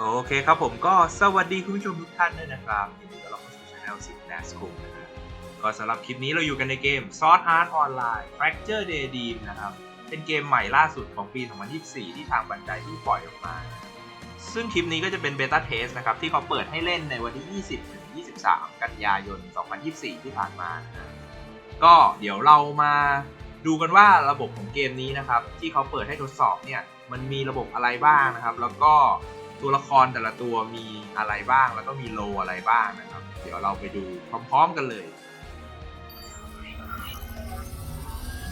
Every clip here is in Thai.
โอเคครับผมก็สวัสดีคุณผู้ชมทุกท่านด้วยนะครับยินดีต้อนรับเข้าสู่ช่อง10 n a s c o นะครับก็สำหรับคลิปนี้เราอยู่กันในเกม Sword Art Online Fracture Daydream นะครับ เป็นเกมใหม่ล่าสุดของปี 2024 ที่ทางบันไดเพิ่งปล่อยออกมา ซึ่งคลิปนี้ก็จะเป็นเบต้าเทสนะครับ ที่เขาเปิดให้เล่นในวันที่ 20ถึง23 กันยายน 2024 ที่ผ่านมานะก็เดี๋ยวเรามาดูกันว่าระบบของเกมนี้นะครับ ที่เขาเปิดให้ทดสอบเนี่ยมันมีระบบอะไรบ้างนะครับ แล้วก็ ตัวละครแต่ละตัวมีอะไรบ้าง แล้วก็มีโลอะไรบ้างนะครับ เดี๋ยวเราไปดูพร้อมๆกันเลย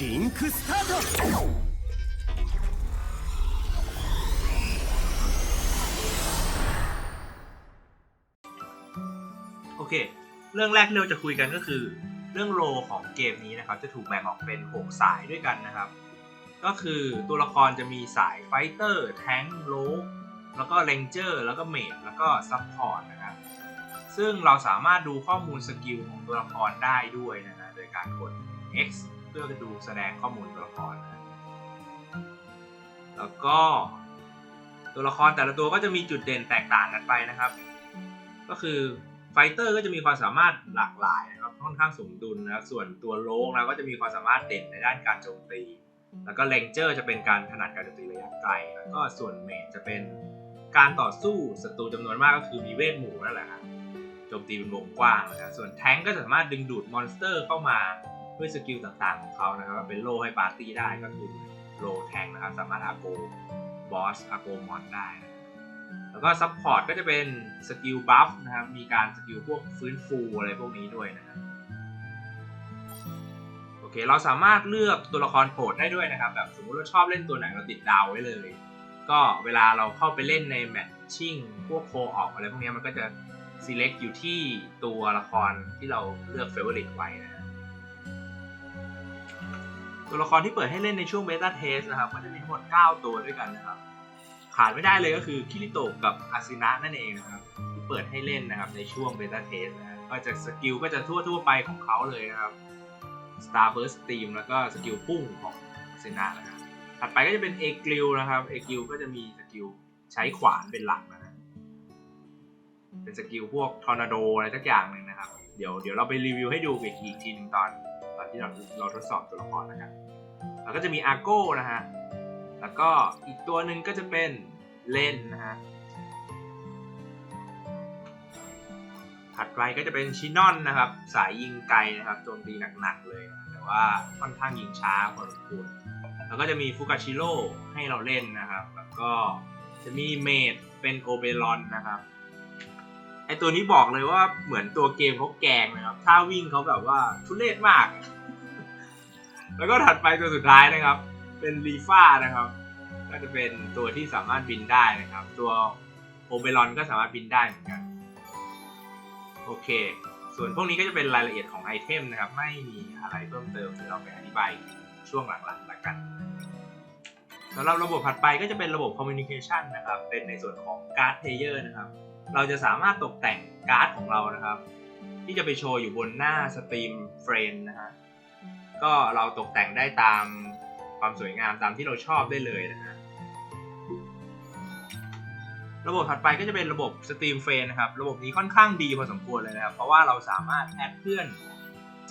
ลิงค์สตาร์ทโอเค เรื่องแรกที่เราจะคุยกันก็คือ เรื่องโลของเกมนี้นะครับ จะถูกแบ่งออกเป็น 6 สายด้วยกันนะครับ ก็คือตัวละครจะมีสายไฟเตอร์แทงโล แล้วก็เลนเจอร์แล้วก็เมดแล้วก็ซับพอร์ตนะครับ ซึ่งเราสามารถดูข้อมูลสกิลของตัวละครได้ด้วยนะฮะโดยการกด X เพื่อจะดูแสดงข้อมูลตัวละครนะแล้วก็ตัวละครแต่ละตัวก็จะมีจุดเด่นแตกต่างกันไปนะครับ ก็คือไฟเตอร์ก็จะมีความสามารถหลากหลายนะครับค่อนข้างสมดุลนะส่วนตัวโลกนะก็จะมีความสามารถเด่นในด้านการโจมตี แล้วก็เลนเจอร์จะเป็นการถนัดการโจมตีระยะไกล แล้วก็ส่วนเมจจะเป็น การต่อสู้ศัตรูจำนวนมากก็คือมีเวทหมู่นั่นแหละครับโจมตีเป็นวงกว้างนะครับส่วนแทงก์ก็สามารถดึงดูดมอนสเตอร์เข้ามาด้วยสกิลต่างๆของเขานะครับเป็นโลให้ปาร์ตี้ได้ก็คือโลแทงนะครับสามารถอาโกบอสอาโกมอนได้นะแล้วก็ซัพพอร์ตก็จะเป็นสกิลบัฟนะครับมีการสกิลพวกฟื้นฟูอะไรพวกนี้ด้วยนะครับโอเคเราสามารถเลือกตัวละครโปรดได้ด้วยนะครับแบบสมมุติเราชอบเล่นตัวไหนเราติดดาวไว้เลย ก็เวลาเราเข้าไปเล่นในแมตชิ่งพวกโคออกอะไรพวกนี้มันก็จะ select อยู่ที่ตัวละครที่เราเลือก favorite ไว้นะฮะตัวละครที่เปิดให้เล่นในช่วง beta test นะครับก็จะมีทั้งหมด 9 ตัวด้วยกันนะครับขาดไม่ได้เลยก็คือคิริโตกับอาซินะนั่นเองนะครับที่เปิดให้เล่นนะครับในช่วงเบต้าเทสนะก็จะสกิลก็จะทั่วทั่วไปของเขาเลยนะครับ Star Burst Steam แล้วก็สกิลพุ่งของอาซินะนะครับ ถัดไปก็จะเป็นเอกลิวนะครับเอกลิวก็จะมีสกิลใช้ขวานเป็นหลักนะฮะเป็นสกิลพวกทอร์นาโดอะไรสักอย่างหนึ่งนะครับ เดี๋ยวเดี๋ยวเราไปรีวิวให้ดูอีกทีหนึ่งตอน ตอนที่เราเราทดสอบตัวละครนะครับแล้วก็จะมีอาโก้นะฮะแล้วก็อีกตัวหนึ่งก็จะเป็นเลนนะฮะถัดไปก็จะเป็นชินอนนะครับ สายยิงไกลนะครับโจมตีหนักๆเลย แต่ว่าค่อนข้างยิงช้าพอสมควร แล้วก็จะมีฟุกาชิโร่ให้เราเล่นนะครับ แล้วก็จะมีเมดเป็นโอเบรอนนะครับไอตัวนี้บอกเลยว่าเหมือนตัวเกมเขาแกงนะครับท่าวิ่งเขาแบบว่าทุเรศมาก แล้วก็ถัดไปตัวสุดท้ายนะครับ เป็นลีฟ้านะครับ ก็จะเป็นตัวที่สามารถบินได้นะครับ ตัวโอเบรอนก็สามารถบินได้เหมือนกัน โอเค ส่วนพวกนี้ก็จะเป็นรายละเอียดของไอเทมนะครับ ไม่มีอะไรเพิ่มเติมเดี๋ยวเราไปอธิบายช่วงหลังๆแล้วกัน สำหรับระบบถัดไปก็จะเป็นระบบ Communication นะครับ เป็นในส่วนของการ์ดเพลเยอร์นะครับ เราจะสามารถตกแต่งการ์ดของเรานะครับ ที่จะไปโชว์อยู่บนหน้าสตรีมเฟรนนะฮะ ก็เราตกแต่งได้ตามความสวยงามตามที่เราชอบได้เลยนะฮะ ระบบถัดไปก็จะเป็นระบบสตรีมเฟรนนะครับ ระบบนี้ค่อนข้างดีพอสมควรเลยนะครับ เพราะว่าเราสามารถแอดเพื่อน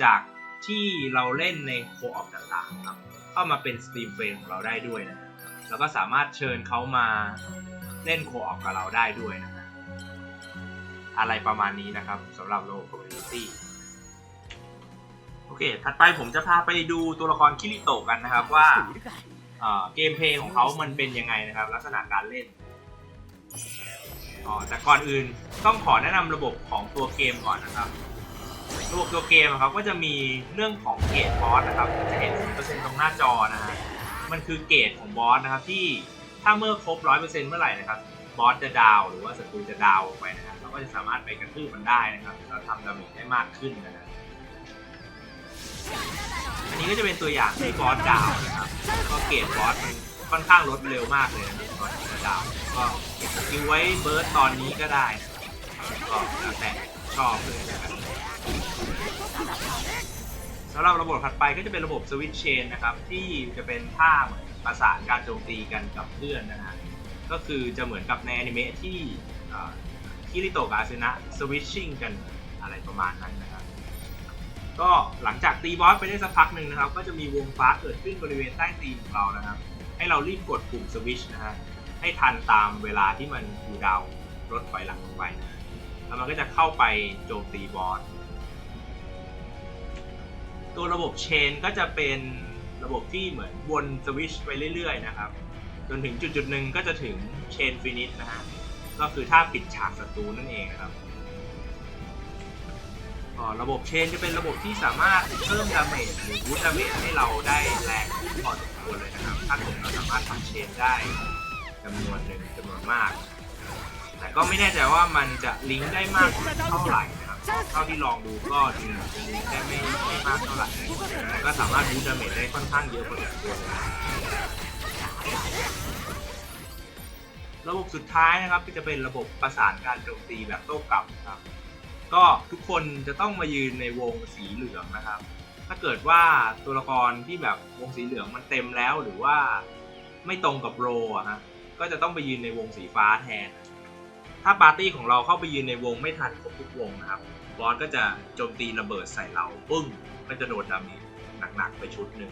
จากที่เราเล่นในโคออปต่างๆครับ เข้ามาเป็นสตรีมเฟรนของเราได้ด้วยนะ แล้วก็สามารถเชิญเขามาเล่นโคออกกับเราได้ด้วยนะฮะอะไรประมาณนี้นะครับสำหรับโลกคอมมูนิตี้โอเค ถัดไปผมจะพาไปดูตัวละครคิริโตะกันนะครับว่าเกมเพลย์ของเขามันเป็นยังไงนะครับ ลักษณะการเล่นแต่ก่อนอื่นต้องขอแนะนำระบบของตัวเกมก่อนนะครับระบบตัวเกมครับก็จะมีเรื่องของเกตบอสนะครับจะเห็นเปอร์เซ็นต์ตรงหน้าจอนะฮะ มันคือเกรดของบอสนะครับที่ถ้าเมื่อครบ100%เปอร์เซ็นต์เมื่อไหร่นะครับบอสจะดาวหรือว่าศัตรูจะดาวออกไปนะครับเราก็จะสามารถไปกระทืบมันได้นะครับเราทำดาเมจได้มากขึ้นนะครับอันนี้ก็จะเป็นตัวอย่างที่บอสดาวนะครับก็เกรดบอสมันค่อนข้างลดเร็วมากเลยนะครับตอนที่จะดาวก็เก็บสกิลไว้เบิร์ดตอนนี้ก็ได้ก็แล้วแต่ชอบเลยนะครับ สำหรับระบบถัดไปก็จะเป็นระบบสวิตช์เชนนะครับ ที่จะเป็นท่าเหมือนประสานการโจมตีกันกับเพื่อนนะฮะก็คือจะเหมือนกับในอนิเมะที่อ่าคิริโตะกับอาเซนะสวิตชิ่งกันอะไรประมาณนั้นนะครับก็หลังจากตีบอสไปได้สักพักหนึ่งนะครับ ก็จะมีวงฟ้าเกิดขึ้นบริเวณใต้ตีนของเรานะครับ ให้เรารีบกดปุ่มสวิตชนะฮะให้ทันตามเวลาที่มันคูดาวน์ลดถอยหลังลงไปนะแล้วมันก็จะเข้าไปโจมตีบอส ตัวระบบเชนก็จะเป็นระบบที่เหมือนวนสวิชไปเรื่อยๆนะครับ จนถึงจุดจุดหนึ่งก็จะถึงเชนฟินิชนะฮะก็คือถ้าปิดฉากศัตรูนั่นเองนะครับอ่าระบบเชนจะเป็นระบบที่สามารถเพิ่มดาเมจหรือบูสต์ดาเมจให้เราได้แรงขึ้นพอสมควรเลยนะครับ ถ้าเกิดเราสามารถทำเชนได้จำนวนหนึ่งจำนวนมาก แต่ก็ไม่แน่ใจว่ามันจะลิงก์ได้มากเท่าไหร่นะ เท่าที่ลองดูก็ลิงก์ลิงก์ได้ไม่ไม่มากเท่าไหร่แต่ก็สามารถบูดาเมจได้ค่อนข้างเยอะพอสมควรระบบสุดท้ายนะครับก็จะเป็นระบบประสานการโจมตีแบบโต้กลับครับ ก็ทุกคนจะต้องมายืนในวงสีเหลืองนะครับ ถ้าเกิดว่าตัวละครที่แบบวงสีเหลืองมันเต็มแล้วหรือว่าไม่ตรงกับโรอะฮะก็จะต้องไปยืนในวงสีฟ้าแทน ถ้าปาร์ตี้ของเราเข้าไปยืนในวงไม่ทันครบทุกวงนะครับ บอสก็จะโจมตีระเบิดใส่เราปึ้งก็จะโดนดามีหนักๆไปชุดหนึ่ง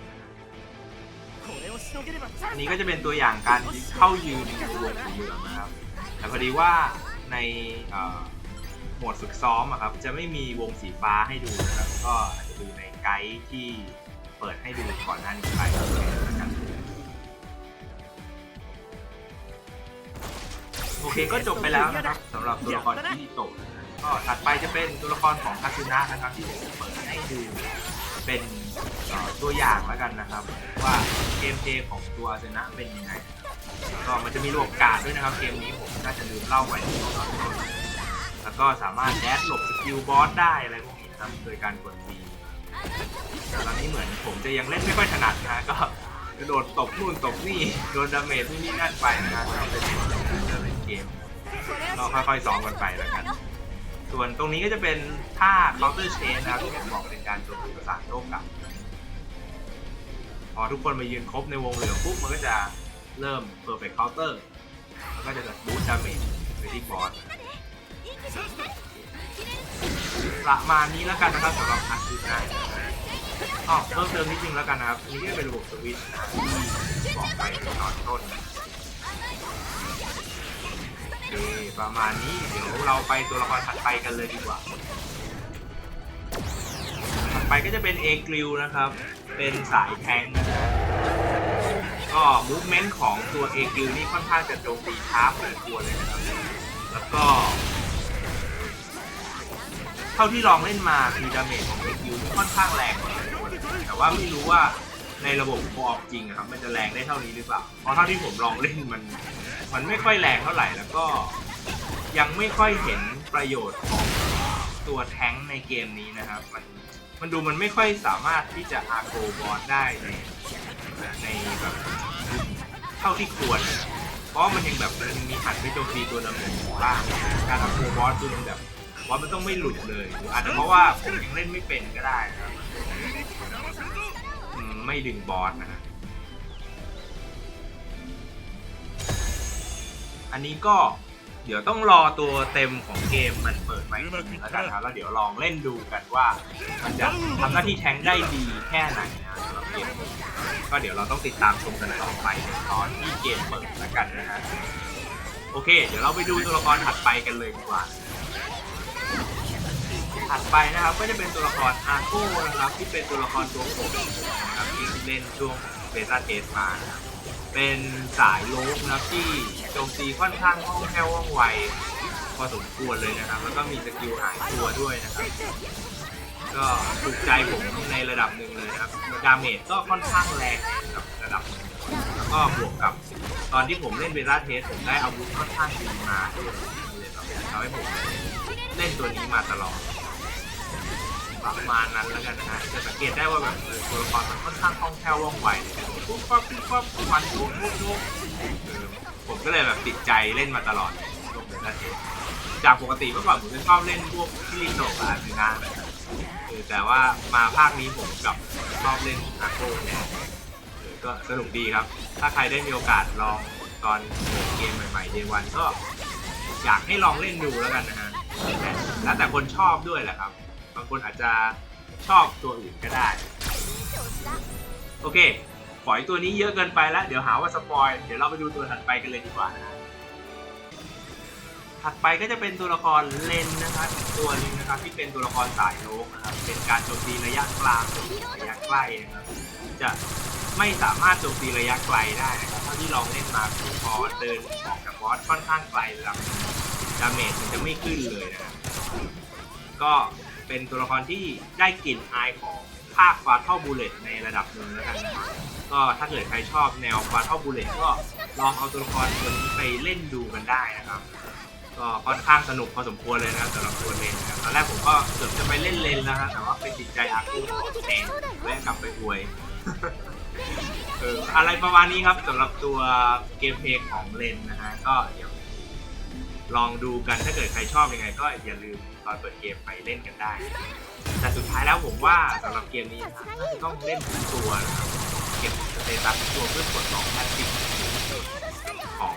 อันนี้ก็จะเป็นตัวอย่างการเข้ายืนในตัวของเมืองนะครับ แต่พอดีว่าในโหมดฝึกซ้อมครับจะไม่มีวงสีฟ้าให้ดูนะครับก็อาจจะดูในไกด์ที่เปิดให้ดูก่อนหน้านี้ไปนะครับโอเคก็จบไปแล้วนะครับสำหรับตัวละครที่โตนะ ก็ถัดไปจะเป็นตัวละครของคาซึนะนะครับที่ผมเปิดให้ดูเป็นตัวอย่างแล้วกันนะครับ ว่าเกมเพลย์ของตัวอาซึนะเป็นยังไงก็มันจะมีระบบการ์ดด้วยนะครับเกมนี้ผมน่าจะลืมเล่าไว้ในตอนต้นแล้วก็สามารถแดดหลบสกิลบอสได้อะไรพวกนี้นะครับโดยการกด B แต่ตอนนี้เหมือนผมจะยังเล่นไม่ค่อยถนัดนะก็กระโดดตบนู่นตบนี่โดนดาเมจนู่นนี่นั่นไปนะครับก็เป็นเป็นเกมก็ค่อยๆซ้อมกันไปแล้วกัน ส่วนตรงนี้ก็จะเป็นท่า counter chain นะครับที่ผมบอกเป็นการโจมตีประสานโต้กลับพอทุกคนมายืนครบในวงเหลืองปุ๊บมันก็จะเริ่ม perfect counter แล้วก็จะบูสต์ดาเมจไปที่บอสประมาณนี้แล้วกันนะครับสำหรับอาร์ตินะอ๋อเพิ่มเติมนิดนึงแล้วกันนะครับนนี้ก็เป็นระบบสวิตช์ที่บอกไปตอนต้น เคประมาณนี้เดี๋ยวเราไปตัวละครถัดไปกันเลยดีกว่า ถัดไปก็จะเป็นเอกริวนะครับ เป็นสายแทงก็มูฟเมนต์ของตัวเอกริวนี่ค่อนข้างจะโจมตีช้าพอสมควรเลยนะครับ แล้วก็ เท่าที่ลองเล่นมาคือดาเมจของเอกริวนี่ค่อนข้างแรงพอสมควรแต่ว่าไม่รู้ว่า ในระบบฟอร์มจริงอะครับมันจะแรงได้เท่านี้หรือเปล่าเพราะเท่าที่ผมลองเล่นมัน มันไม่ค่อยแรงเท่าไหร่แล้วก็ยังไม่ค่อยเห็นประโยชน์ของตัวแท้งในเกมนี้นะครับ มันมันดูมันไม่ค่อยสามารถที่จะอาโกบอสได้ในในแบบเท่าที่ควร เพราะมันยังแบบมันมีหันไปโจมตีตัวดำเนินอยู่บ้างการอาโกบอสคือมันแบบบอสมันต้องไม่หลุดเลยอาจจะเพราะว่าผมยังเล่นไม่เป็นก็ได้นะครับ ไม่ดึงบอสนะฮะอันนี้ก็เดี๋ยวต้องรอตัวเต็มของเกมมันเปิดไหมแล้วกันครับแล้วเดี๋ยวลองเล่นดูกันว่า มันจะทำหน้าที่แทงได้ดีแค่ไหนนะสำหรับเกมก็เดี๋ยวเราต้องติดตามชมกันต่อไปในตอนที่เกมเปิดแล้วกันนะฮะโอเค เดี๋ยวเราไปดูตัวละครถัดไปกันเลยดีกว่า ถัดไปนะครับก็จะเป็นตัวละครอาโก้นะครับที่เป็นตัวละครตัวโปรดของผมนะครับที่เล่นช่วงเบต้าเทสมานะครับเป็นสายโลกนะครับที่โจมตีค่อนข้างคล่องแคล่วว่องไวพอสมควรเลยนะครับ แล้วก็มีสกิลหายตัวด้วยนะครับ ก็ถูกใจผมในระดับหนึ่งเลยนะครับดาเมจก็ค่อนข้างแรงกับระดับหนึ่งแล้วก็บวกกับตอนที่ผมเล่นเบต้าเทสผมได้อาวุธค่อนข้างดีมาด้วยเลยแบบทำให้ผมเล่นตัวนี้มาตลอด ประมาณนั้นแล้วกันนะฮะจะสังเกตได้ว่าแบบเออตัวละครมันค่อนข้างคล่องแคล่วว่องไวปุ๊บปั๊บปุ๊บปั๊บฟันปุ๊บปุ๊บปุ๊บผมก็เลยแบบติดใจเล่นมาตลอดช่วงเดือนเทจากปกติเมื่อก่อนผมจะชอบเล่นพวกที่ลิโนกับอาร์เซนาแต่ว่ามาภาคนี้ผมกับชอบเล่นอาโกเนี่ยก็สนุกดีครับ ถ้าใครได้มีโอกาสลองตอนเกมใหม่ๆเดวันก็อยากให้ลองเล่นดูแล้วกันนะฮะแล้วแต่คนชอบด้วยแหละครับ บางคนอาจจะชอบตัวอื่นก็ได้ โอเคปล่อยตัวนี้เยอะเกินไปแล้ว เดี๋ยวหาว่าสปอย เดี๋ยวเราไปดูตัวถัดไปกันเลยดีกว่านะถัดไปก็จะเป็นตัวละครเลนนะครับตัวนึงนะครับที่เป็นตัวละครสายโลกนะครับเป็นการโจมตีระยะกลางระยะใกล้นะครับจะไม่สามารถโจมตีระยะไกลได้นะครับเท่าที่ลองเล่นมาคือพอเดินออกจากบอสค่อนข้างไกลระดับดาเมจมันจะไม่ขึ้นเลยนะครับก็ เป็นตัวละครที่ได้กลิ่นอายของภาคฟาเท่าบูเลตในระดับหนึ่งแล้วกันนะครับก็ถ้าเกิดใครชอบแนวฟาเท่าบูเลตก็ลองเอาตัวละครตัวนี้ไปเล่นดูกันได้นะครับ ก็ค่อนข้างสนุกพอสมควรเลยนะครับสำหรับตัวเลนนะครับตอนแรกผมก็เกือบจะไปเล่นเลนแล้วครับแต่ว่าไปติดใจอาคูแทนแวะกลับไปอวยเอออะไรประมาณนี้ครับสำหรับตัวเกมเพลย์ของเลนนะฮะก็เดี๋ยว ลองดูกันถ้าเกิดใครชอบยังไง ก็อย่าลืมตอนเปิดเกมไปเล่นกันได้ แต่สุดท้ายแล้วผมว่าสำหรับเกมนี้ครับน่าต้องเล่นทุกตัวนะครับเก็บสเตตัสทุกตัวเพื่อกดล็อกแพสซีฟของ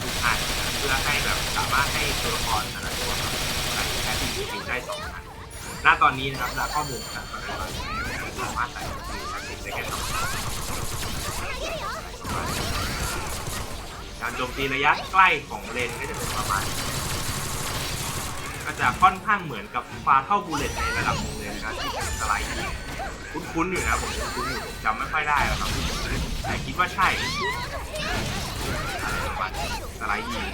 ทุกอันนะครับเพื่อให้แบบสามารถให้ตัวละครแต่ละตัวครับใส่แพสซีฟได้สองอันณตอนนี้นะครับณข้อมูลนะครับตอนนี้เราสามารถใส่แพสซีฟได้แค่สองอัน การโจมตีระยะใกล้ของเลนก็จะเป็นประมาณก็จะค่อนข้างเหมือนกับฟาเท่าบูเลตในระดับหนึงเลยนะครับที่เป็นสไลด์ยิงคุ้นๆอยู่นะผมคุ้นๆอยู่ผมจำไม่ค่อยได้หรอกครับแต่คิดว่าใช่สไลด์ยิง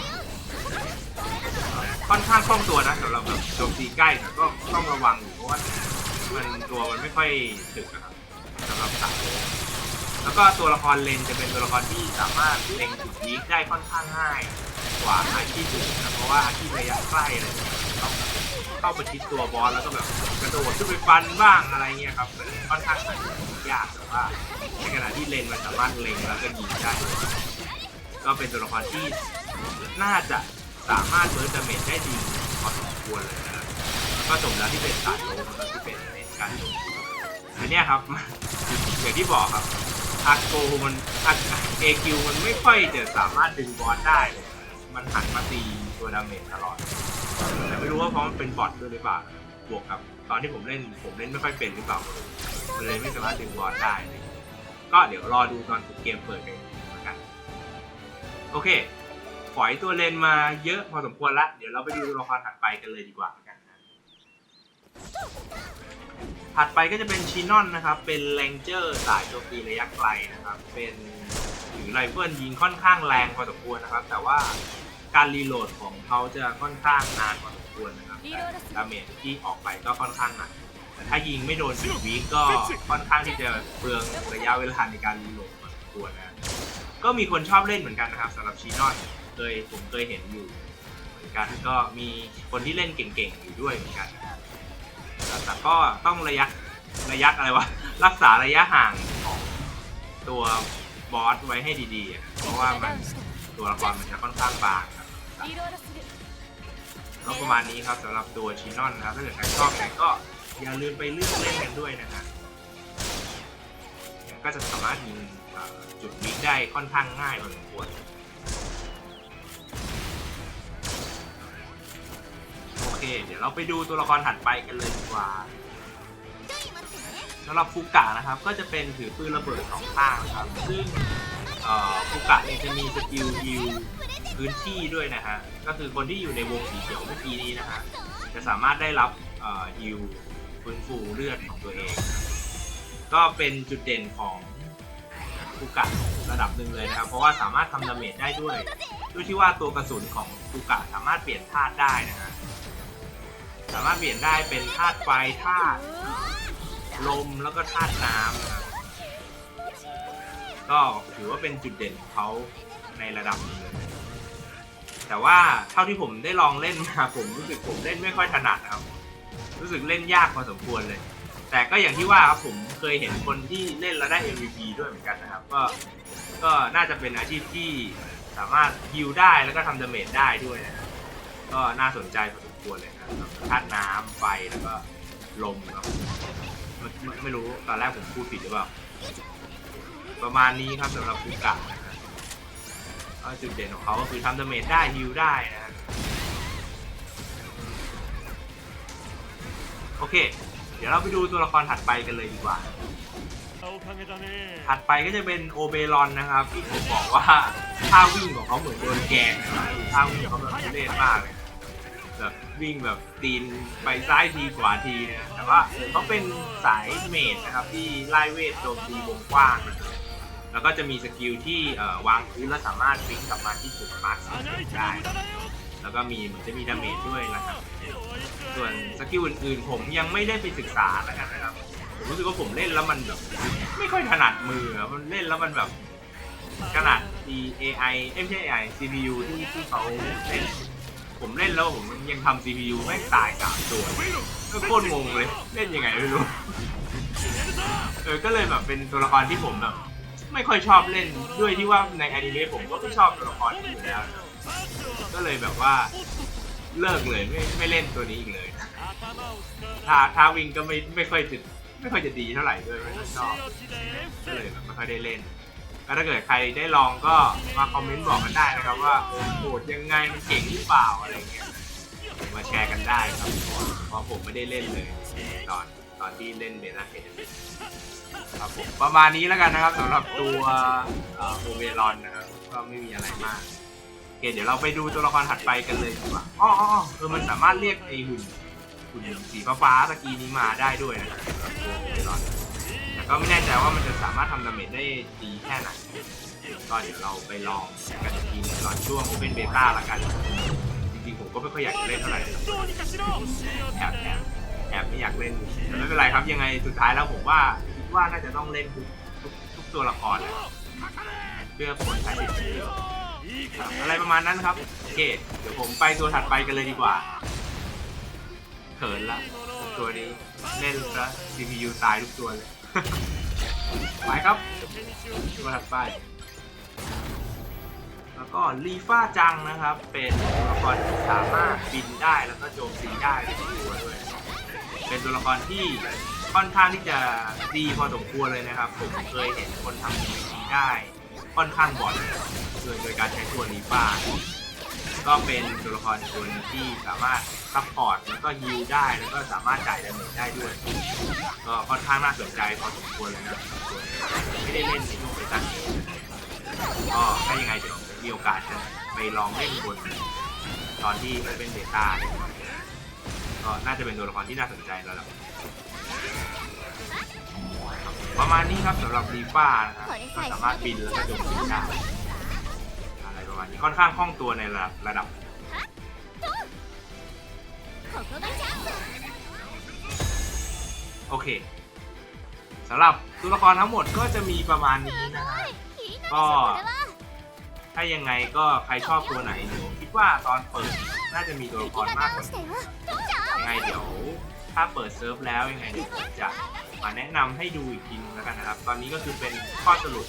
ค่อนข้างคล่องตัวนะสำหรับแบบโจมตีใกล้แต่ก็ต้องระวังอยู่เพราะว่ามันตัวมันไม่ค่อยถึกนะครับสำหรับสาย แล้วก็ตัวละครเลนจะเป็นตัวละครที่สามารถเล็งจุดวีคได้ค่อนข้างง่ายกว่าอาชีพอื่นนะเพราะว่าอาชีพระยะใกล้อะไรเนี่ยต้องเข้าไปชิดตัวบอสแล้วก็แบบกระโดดขึ้นไปฟันบ้างอะไรเงี้ยครับมันค่อนข้างยากแต่ว่าในขณะที่เลนมันสามารถเล็งแล้วก็ยิงได้ ก็เป็นตัวละครที่น่าจะสามารถเบิร์ดดาเมจได้ดีพอสมควรเลยนะก็สมแล้วที่เป็นสายโลมที่เป็นในการโจมตีอันเนี้ยครับอย่างที่บอกครับ อาโกมันอาเอคิวมันไม่ค่อยจะสามารถดึงบอสได้เลยมันหันมาตีตัวดาเมจตลอด แต่ไม่รู้ว่าเพราะมันเป็นบอทด้วยหรือเปล่า บวกกับตอนที่ผมเล่นผมเล่นไม่ค่อยเป็นหรือเปล่า มันเลยไม่สามารถดึงบอสได้เลยก็เดี๋ยวรอดูตอนเกมเปิดกันแล้วกัน โอเคปล่อยตัวเลนมาเยอะพอสมควรละ เดี๋ยวเราไปดูตัวละครถัดไปกันเลยดีกว่าแล้วกันนะ ถัดไปก็จะเป็นชินอนนะครับ เป็นแรงเจอร์สายโจมตีระยะไกลนะครับ เป็นถือไรเฟิลยิงค่อนข้างแรงพอสมควรนะครับ แต่ว่าการรีโหลดของเขาจะค่อนข้างนานพอสมควรนะครับแต่ดาเมจที่ออกไปก็ค่อนข้างหนักแต่ถ้ายิงไม่โดนสิบวิก็ค่อนข้างที่จะเปลืองระยะเวลาในการรีโหลดพอสมควรนะก็มีคนชอบเล่นเหมือนกันนะครับสำหรับชินอนเคยผมเคยเห็นอยู่เหมือนกันก็มีคนที่เล่นเก่งๆอยู่ด้วยเหมือนกัน แต่ก็ต้องระยะระยะอะไรวะ รักษาระยะห่างของตัวบอสไว้ให้ดีๆอะเพราะว่ามันตัวละครมันจะค่อนข้างบางครับก็ประมาณนี้ครับสำหรับตัวชินอนนะครับถ้าเกิดใครชอบเนี่ยก็อย่าลืมไปเลือกเล่นกันด้วยนะฮะก็จะสามารถยิงจุดวิกได้ค่อนข้างง่ายพอสมควร เค เดี๋ยวเราไปดูตัวละครถัดไปกันเลยดีกว่าสำหรับฟูกะนะครับ ก็จะเป็นถือปืนระเบิดสองข้างนะครับ ซึ่งฟูกะเนี่ยจะมีสกิลฮิลพื้นที่ด้วยนะฮะ ก็คือคนที่อยู่ในวงสีเขียวเมื่อกี้นี้นะฮะ จะสามารถได้รับเอ่อฮิลฟื้นฟูเลือดของตัวเอง ก็เป็นจุดเด่นของฟูกะระดับหนึ่งเลยนะครับ เพราะว่าสามารถทำดาเมจได้ด้วย ด้วยที่ว่าตัวกระสุนของฟูกะสามารถเปลี่ยนธาตุได้นะฮะ สามารถเปลี่ยนได้เป็นธาตุไฟธาตุลมแล้วก็ธาตุน้ำนะครับก็ถือว่าเป็นจุดเด่นของเขาในระดับหนึงเลยแต่ว่าเท่าที่ผมได้ลองเล่นมาผมรู้สึกผมเล่นไม่ค่อยถนัดนะครับ รู้สึกเล่นยากพอสมควรเลย แต่ก็อย่างที่ว่าครับผมเคยเห็นคนที่เล่นแล้วได้ MVP ด้วยเหมือนกันนะครับ ก็ก็น่าจะเป็นอาชีพที่สามารถฮิลได้แล้วก็ทำดาเมจได้ด้วยนะก็น่าสนใจพอสม กวนเลยนะท่านน้ำไฟแล้วก็ลมครับไม่ไม่รู้ตอนแรกผมพูดผิดหรือเปล่าประมาณนี้ครับสำหรับคุกะนะฮะจุดเด่นของเขาก็คือทำดาเมจได้ฮิลได้นะโอเค เดี๋ยวเราไปดูตัวละครถัดไปกันเลยดีกว่า ถัดไปก็จะเป็นโอเบรอนนะครับที่ผมบอกว่าท่าวิ่งของเขาเหมือนโดนแกงนะครับท่าวิ่งเขาแบบเล่นมากเลยแบบ วิ่งแบบตีนไปซ้ายทีขวาทีนะแต่ว่าเขาเป็นสายเมดนะครับที่ไล่เวทโจมตีวงกว้างแล้วก็จะมีสกิลที่วางพื้นแล้วสามารถวิ่งกลับมาที่จุดมาร์คได้ แล้วก็มีเหมือนจะมีดาเมจด้วยนะครับ ส่วนสกิลอื่นๆ ผมยังไม่ได้ไปศึกษาแล้วกันนะครับรู้สึกว่าผมเล่นแล้วมันแบบไม่ค่อยถนัดมือมันเล่นแล้วมันแบบขนาด AI เอ้ยไม่ใช่ AI CPU ที่ที่เขาเล่น ผมเล่นแล้วผมยังทำ CPU ไม่ตายสามตัวก็โคตรงงเลย เล่นยังไงไม่รู้ เออ ก็เลยแบบเป็นตัวละครที่ผมแบบ ไม่ค่อยชอบเล่นด้วยที่ว่าในอนิเมะผมก็ไม่ชอบตัวละครนี้อยู่แล้ว ก็เลยแบบว่าเลิกเลยไม่ไม่เล่นตัวนี้อีกเลยท้าท้าวิงก็ไม่ไม่ค่อยจะไม่ค่อยจะดีเท่าไหร่ด้วยไม่ชอบก็เลยแบบไม่ค่อยได้เล่น ก็ถ้าเกิดใครได้ลองก็มาคอมเมนต์บอกกันได้นะครับว่าโหดยังไงมันเก่งหรือเปล่าอะไรเงี้ยมาแชร์กันได้ครับเพราะผมไม่ได้เล่นเลยตอนตอนที่เล่นเบต้าเทสครับผมประมาณนี้แล้วกันนะครับสำหรับตัวโอเวรอนนะครับก็ไม่มีอะไรมากโอเคเดี๋ยวเราไปดูตัวละครถัดไปกันเลยดีกว่าอ๋ออ๋ออ๋อเออมันสามารถเรียกไอหุ่นหุ่นสีฟ้าๆตะกี้นี้มาได้ด้วยนะครับสำหรับตัวโอเวรอน ก็ไม่แน่ใจว่ามันจะสามารถทำดาเมจได้ดีแค่ไหนก็เดี๋ยวเราไปลองกันทีนึงตอนช่วง Open Beta ละกัน จริงๆผมก็ไม่ค่อยอยากเล่นเท่าไหร่แอบแอบแอบไม่อยากเล่นแต่ไม่เป็นไรครับยังไงสุดท้ายแล้วผมว่าคิดว่าน่าจะต้องเล่นทุกทุกทุกตัวละครนะเพื่อผลใช้สิทยอะไรประมาณนั้นครับโอเคเดี๋ยวผมไปตัวถัดไปกันเลยดีกว่าเขินละตัวนี้เล่นซะ CPU ตายทุกตัวเลย ไปครับตัวถัดไป แล้วก็ลีฟ้าจังนะครับ เป็นตัวละครที่สามารถบินได้แล้วก็โจมตีได้ในตัวด้วย เป็นตัวละครที่ค่อนข้างที่จะดีพอสมควรเลยนะครับ ผมเคยเห็นคนทำดีได้ค่อนข้างบ่อยโดยโดยการใช้ตัวลีฟ้า ก็เป็นตัวละครอีกตัวหนึงที่สามารถซัพพอร์ตแล้วก็ฮิลได้แล้วก็สามารถจ่ายดาเมจได้ด้วย ก็ค่อนข้างน่าสนใจพอสมควรเลยนะไม่ได้เล่นในช่วงเบต้างก็ถ้ายังไงเดี๋ยวมีโอกาสจะไปลองเล่นบนตอนที่เป็นเบต้าก็น่าจะเป็นตัวละครที่น่าสนใจแล้วล่ะประมาณนี้ครับสำหรับลีฟ้านะครับก็สามารถบินแล้วก็โจมตีได้าค่อนข้างคล่องตัวในระระดับโอเคสำหรับตัวละครทั้งหมดก็จะมีประมาณนี้นะฮะก็ถ้ายังไงก็ใครชอบตัวไหนคิดว่าตอนเปิดน่าจะมีตัวละครมากกว่ายังไงเดี๋ยวถ้าเปิดเซิร์ฟแล้วยังไงผมจะมาแนะนำให้ดูอีกทีนึงแล้วกันนะครับ ตอนนี้ก็คือเป็นข้อสรุป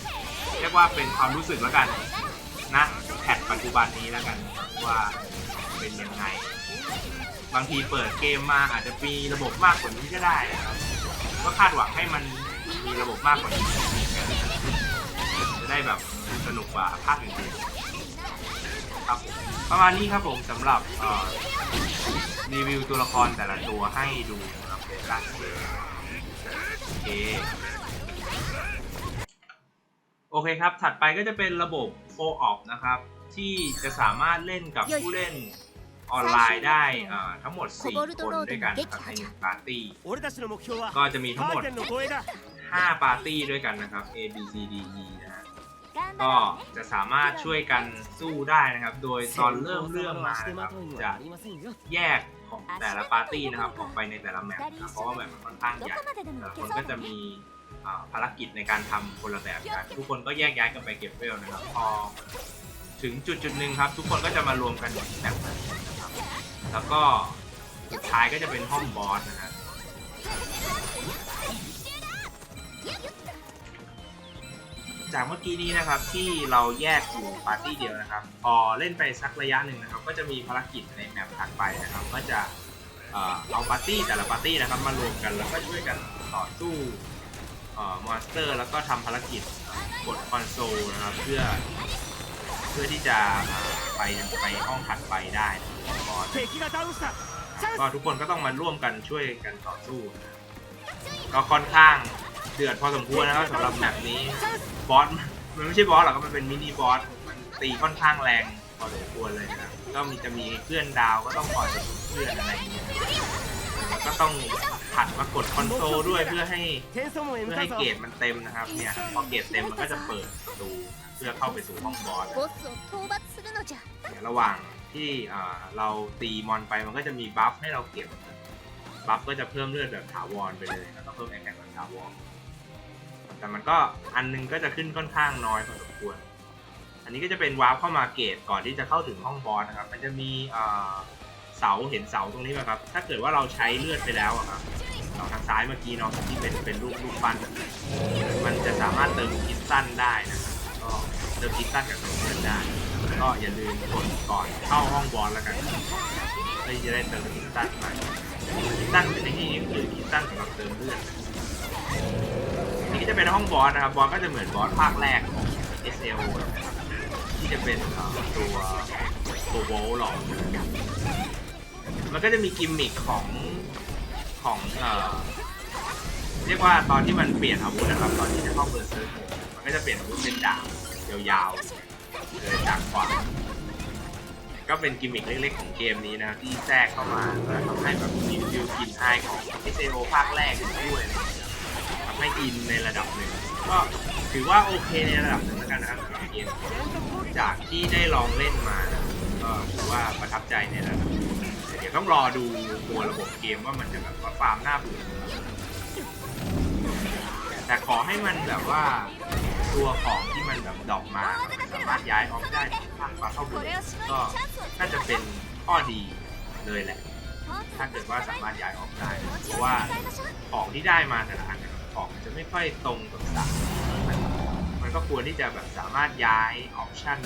เรียกว่าเป็นความรู้สึกแล้วกันนะ แพทปัจจุบันนี้แล้วกันว่าเป็นยังไง บางทีเปิดเกมมาอาจจะมีระบบมากกว่านี้ก็ได้นะครับ ก็คาดหวังให้มันมีระบบมากกว่านี้จะได้แบบสนุกกว่าภาคอื่นๆครับประมาณนี้ครับผมสำหรับรีวิวตัวละครแต่ละตัวให้ดูนะครับเป็นการเกมโอเค โอเคครับ ถัดไปก็จะเป็นระบบโคออฟนะครับ ที่จะสามารถเล่นกับผู้เล่นออนไลน์ได้ทั้งหมด 4 คนด้วยกันนะครับในปาร์ตี้ ก็จะมีทั้งหมด 5 ปาร์ตี้ด้วยกันนะครับ A B C D E นะฮะก็จะสามารถช่วยกันสู้ได้นะครับ โดยตอนเริ่มเรื่องมานะครับจะแยกของแต่ละปาร์ตี้นะครับออกไปในแต่ละแมปนะเพราะว่าแมปมันค่อนข้างใหญ่แต่ละคนก็จะมี ภารกิจในการทำคนละแบบกันทุกคนก็แยกย้ายกันไปเก็บเวลนะครับ พอถึงจุดจุดหนึ่งครับ ทุกคนก็จะมารวมกันอยู่ที่แบบนั้นนะครับ แล้วก็สุดท้ายก็จะเป็นห้องบอสนะฮะจากเมื่อกี้นี้นะครับที่เราแยกอยู่ปาร์ตี้เดียวนะครับ พอเล่นไปสักระยะหนึ่งนะครับ ก็จะมีภารกิจในแมปถัดไปนะครับ ก็จะเอาปาร์ตี้แต่ละปาร์ตี้นะครับมารวมกันแล้วก็ช่วยกันต่อสู้ มอนสเตอร์แล้วก็ทำภารกิจกดคอนโซลนะครับเพื่อ เพื่อที่จะไปไปห้องถัดไปได้ก็ทุกคนก็ต้องมาร่วมกันช่วยกันต่อสู้ก็ค่อนข้างเดือดพอสมควรนะครับสำหรับแบบนี้บอสมันไม่ใช่บอสหรอกมันเป็นมินิบอสมันตีค่อนข้างแรงพอสมควรเลยนะก็มีจะมีเพื่อนดาวก็ต้องคอยเพื่อนอะไรอย่างเงี้ย ก็ต้องผัดมากดคอนโซลด้วยเพื่อให้เพื่อให้เกรดมันเต็มนะครับเนี่ยพอเกรดเต็มมันก็จะเปิดดูเพื่อเข้าไปสู่ห้องบอสเนี่ยระหว่างที่เราตีมอนไปมันก็จะมีบัฟให้เราเก็บบัฟก็จะเพิ่มเลือดแบบถาวรไปเลยแล้วก็เพิ่มแอนแอนแบบถาวรแต่มันก็อันนึงก็จะขึ้นค่อนข้างน้อยพอสมควร อันนี้ก็จะเป็นวาร์ปเข้ามาเกตก่อนที่จะเข้าถึงห้องบอสนะครับ มันจะมี เสาเห็นเสาตรงนี้ไหมครับ ถ้าเกิดว่าเราใช้เลือดไปแล้วอะครับเสาทางซ้ายเมื่อกี้เนาะที่เป็นเป็นรูปรูปปั้นมันจะสามารถเติมคิดสั้นได้นะครับก็เติมคิดสั้นกับเติมเลือดได้ ก็อย่าลืมกดก่อนเข้าห้องบอสแล้วกันเพื่อจะได้เติมคิดสั้นมาคิดสั้นในที่นี้คือคิดสั้นสำหรับเติมเลือดนี่จะเป็นห้องบอสนะครับบอสก็จะเหมือนบอสภาคแรกของ SL ที่จะเป็นตัวตัวโวลหลอกนะครับ มันก็จะมีกิมมิคของของเอ่อเรียกว่าตอนที่มันเปลี่ยนอาวุธนะครับตอนที่จะเข้าเบอร์เซอร์มันก็จะเปลี่ยนอาวุธเป็นดาบยาวๆเลยจากขวาก็เป็นกิมมิคเล็กๆของเกมนี้นะครับที่แทรกเข้ามาเพื่อทำให้แบบมีฟิลกินอายของ SL ภาคแรกด้วยนะครับทำให้อินในระดับหนึ่งก็ถือว่าโอเคในระดับหนึ่งแล้วกันนะครับสำหรับเกมจากที่ได้ลองเล่นมานะก็ถือว่าประทับใจในระดับ ต้องรอดูตัวระบบเกมว่ามันจะแบบว่าฟาร์มหน้าเบื่แต่ขอให้มันแบบว่าตัวของที่มันแบบดอกมาสามารถย้ายออกได้ข้างฟ้าเข้าไปก็น่าจะเป็นข้อดีเลยแหละ ถ้าเกิดว่าสามารถย้ายออกได้ เพราะว่าของที่ได้มาแต่ละอันของจะไม่ค่อยตรงกับสัตว์มันก็ควรที่จะแบบสามารถย้ายออปชั่น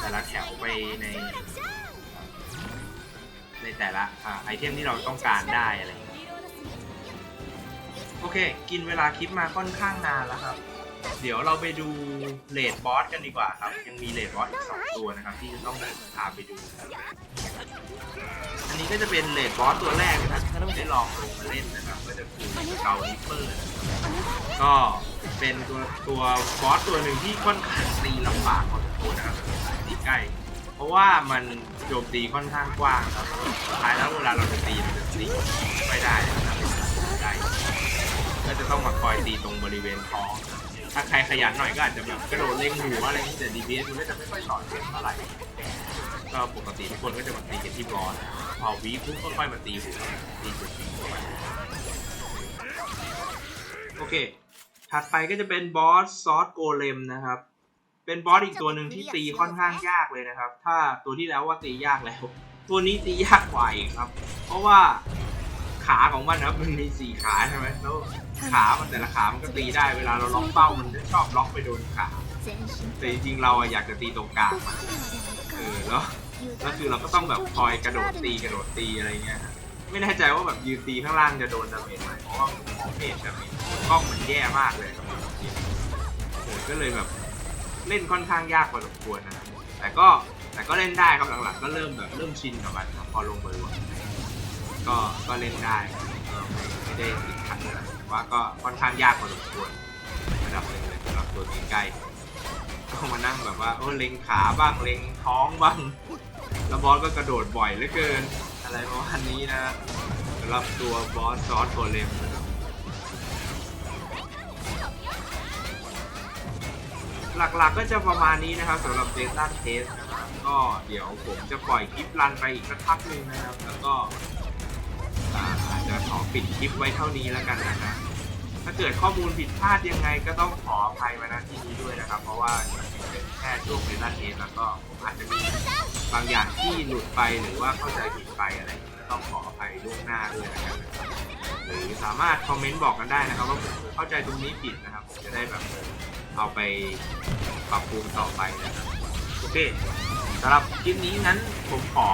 แต่ละแถวไปใน ในแต่ละไอเทมที่เราต้องการได้อะไรโอเค กินเวลาคลิปมาค่อนข้างนานแล้วครับ เดี๋ยวเราไปดูเลดบอสกันดีกว่าครับ ยังมีเลดบอสอีกสองตัวนะครับ ที่จะต้องพาไปดู อันนี้ก็จะเป็นเลดบอสตัวแรกนะครับที่ได้ลองลงมาเล่นนะครับ ก็จะคือเกาลิปเปอร์ก็เป็นตัวตัวบอสตัวหนึ่งที่ค่อนข้างตีลำบากพอสมควรนะครับตีใกล้ ราะว่ามันโจมตีค่อนข้างกว้างครับสุดท้ายแล้วเวลาเราจะตีมันจะตีไม่ได้นะครับได้ก็จะต้องมาคอยตีตรงบริเวณท้องถ้าใครขยันหน่อยก็อาจจะแบบกระโดดเล็งหัวอะไรอย่างนี้แต่ DPS มันก็จะไม่ค่อยต่อเนื่องเท่าไหร่ก็ปกติทุกคนก็จะมาตีกันที่บอสพอวีปุ๊บก็ค่อยมาตีหัวตีจุดโอเค ถัดไปก็จะเป็นบอสซอสโกเลมนะครับ เป็นบอสอีกตัวหนึ่งที่ตีค่อนข้างยากเลยนะครับ ถ้าตัวที่แล้วว่าตียากแล้ว ตัวนี้ตียากกว่าอีกครับ เพราะว่าขาของมันนะครับมันมีสี่ขาใช่ไหมแล้วขามันแต่ละขามันก็ตีได้เวลาเราล็อกเป้ามันจะชอบล็อกไปโดนขา全身แต่จริงๆเราอะอยากจะตีตรงกลางมันเออแล้วแล้วคือเราก็ต้องแบบคอยกระโดดตีกระโดดตีอะไรเงี้ยฮะไม่แน่ใจว่าแบบยืนตีข้างล่างจะโดนดาเมจไหมเพราะว่าผมมองไม่เห็นดาเมจกล้องมันแย่มากเลยครับเออก็เลยแบบ เล่นค่อนข้างยากพอสมควรนะครับแต่ก็แต่ก็เล่นได้ครับหลังๆก็เริ่มแบบเริ่มชินกับมันครับพอลงเบอร์วันก็ก็เล่นได้ก็ไม่ไม่ได้ติดขัดอะไรแต่ว่าก็ค่อนข้างยากพอสมควรระดับหนึ่งเลยสำหรับตัวตีใกล้ต้องมานั่งแบบว่าโอ้เล็งขาบ้างเล็งท้องบ้างแล้วบอสก็กระโดดบ่อยเหลือเกิน อะไรประมาณนี้นะสำหรับตัวบอสซอสโกเลม หลักๆก็จะประมาณนี้นะครับสำหรับเ e ต้าเทสนะครับก็เดี๋ยวผมจะปล่อยคลิปรันไปอีกสักพักหนึ่งนะครับ แล้วก็อาจจะขอปิดคลิปไว้เท่านี้แล้วกันนะครับถ้าเกิดข้อมูลผิดพลาดยังไงก็ต้องขออภัยมาณที่นี้ด้วยนะครับ เพราะว่าเป็นแค่ช่วงเวลาเทสแล้วก็ผมอาจจะมีบางอย่างที่หลุดไปหรือว่าเข้าใจผิดไปอะไรก็ต้องขออภัยล่วงหน้าด้วยนะครับหรือสามารถคอมเมนต์บอกกันได้นะครับว่าผมเข้าใจตรงนี้ผิดนะครับผมจะได้แบบ เอาไปปรับปรุงต่อไปนะโอเคสำหรับคลิปนี้นั้นผมขอ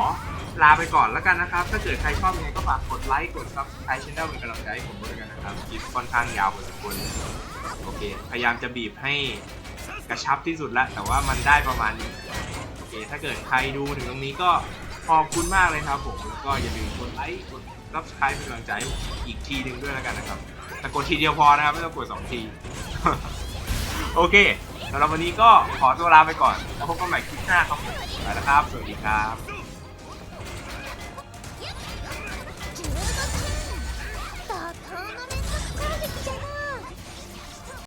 ลาไปก่อนแล้วกันนะครับ ถ้าเกิดใครชอบยังไงก็ฝากกดไลค์กดซับสไครต์ช่องเป็นกำลังใจให้ผมด้วยกันนะครับคลิปค่อนข้างยาวพอสมควรโอเค พยายามจะบีบให้กระชับที่สุดละแต่ว่ามันได้ประมาณนี้โอเค ถ้าเกิดใครดูถึงตรงนี้ก็ขอบคุณมากเลยครับผมแล้วก็อย่าลืมกดไลค์กดซับสไครต์เป็นกำลังใจอีกทีหนึ่งด้วยแล้วกันนะครับแต่กดทีเดียวพอนะครับไม่ต้องกดสองที โอเคสำหรับวันนี้ก็ขอตัวลาไปก่อนพบกันใหม่คลิปหน้าครับผมไปแล้วครับ สวัสดีครับ